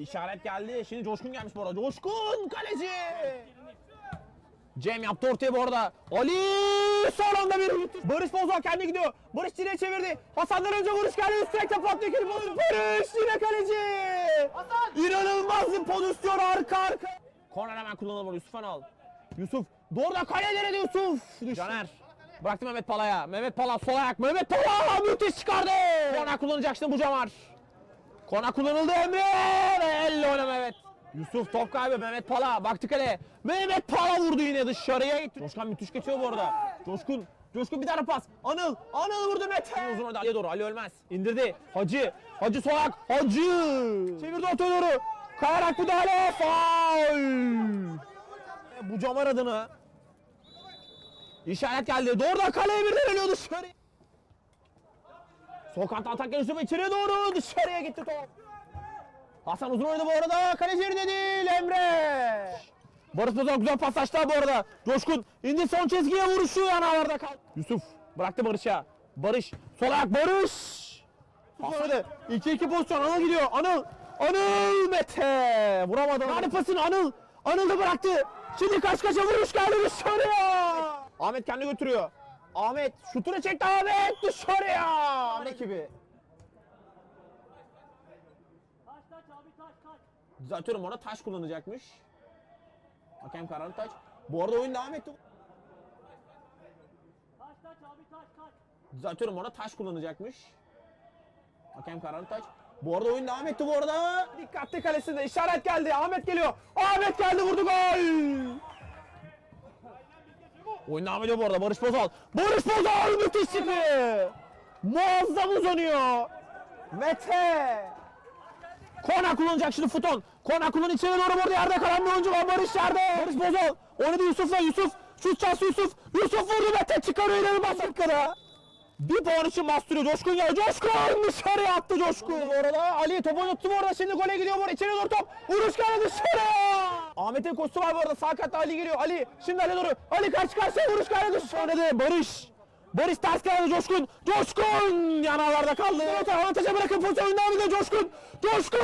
İşaret geldi. Şimdi Coşkun gelmiş bu arada. Coşkun kaleci. Cem yaptı ortaya bu arada. Ali son anda bir Barış Bozok kendi gidiyor. Barış direğe çevirdi. Hasan'dan önce vuruş geldi. Üst direkte patlıyor. İkili Barış. Barış yine kaleci. İnanılmaz bir pozisyon arka arka. Korner hemen kullanılır Yusuf Anal. Yusuf doğrudan kaleye denedi Yusuf. Düştü. Caner. Bıraktı Mehmet Pala'ya. Mehmet Pala sol ayak. Mehmet Pala müthiş çıkardı. Korner kullanacak şimdi bu Camar. Kona kullanıldı Emre elle oynama evet. Yusuf top kaybı Mehmet Pala baktı kaleye. Mehmet Pala vurdu yine dışarıya gitti. Coşkan müthiş geçiyor bu arada. Coşkun Coşkun bir tane pas. Anıl. Anıl vurdu Mete. Uzun orada Ali'ye doğru. Ali ölmez. İndirdi. Hacı. Hacı solak. Hacı. Çevirdi ortaya doğru. Kayarak müdahale. Faul. Bu camar adını. İşaret geldi. Doğrudan kaleye birden ölüyor dışarı. Sol kantta atak geliştirme içeriye doğru dışarıya gitti top. Hasan uzun oynadı bu arada. Kaleci yerinde değil Emre. Barış Bozan güzel pas açtı bu arada. Coşkun indi son çizgiye vuruşu yanağlarda kaldı. Yusuf bıraktı Barış'a. Barış sol ayak Barış. Pasladı. 2-2 pozisyon Anıl gidiyor. Anıl. Anıl Mete. Vuramadı. Hadi pasını Anıl. Anıl da bıraktı. Şimdi kaç kaça vuruş geldi dışarıya. Ahmet kendi götürüyor. Ahmet şutunu çekti Ahmet dışarıya. Gibi. Taş taş abi taş taş. Düzeltiyorum ona taş kullanacakmış. Hakem kararı taş. Bu arada oyun devam etti. Taş taş abi taş taş. Düzeltiyorum ona taş kullanacakmış. Hakem kararı taç. Bu arada oyun devam etti bu arada. Dikkatli kalesinde işaret geldi. Ahmet geliyor. Ahmet geldi vurdu gol. Oyun devam ediyor bu arada Barış Bozal. Barış Bozal müthiş çıktı. Muazzam uzanıyor. Mete. Kona kullanacak şimdi Futon. Kona kullan içeri doğru burada yerde kalan bir oyuncu var Barış yerde. Barış Bozal. Oynadı Yusuf'la Yusuf. Şut şansı Yusuf. Yusuf vurdu Mete çıkarıyor ileri basıkkada. Bir puan için bastırıyor Coşkun ya. Coşkun dışarıya attı Coşkun. Bu arada Ali topu unuttu bu arada. Şimdi gole gidiyor bu arada. İçeri doğru top. Vuruş geldi dışarıya. Ahmet'in koşusu var bu arada. Sağ katta Ali geliyor. Ali şimdi Ali doğru. Ali karşı karşıya vuruş geldi dışarı. Oynadı Barış. Barış ters geldi Coşkun. Coşkun yanarlarda kaldı. Evet avantaja bırakın pozisyon devam ediyor Coşkun. Coşkun!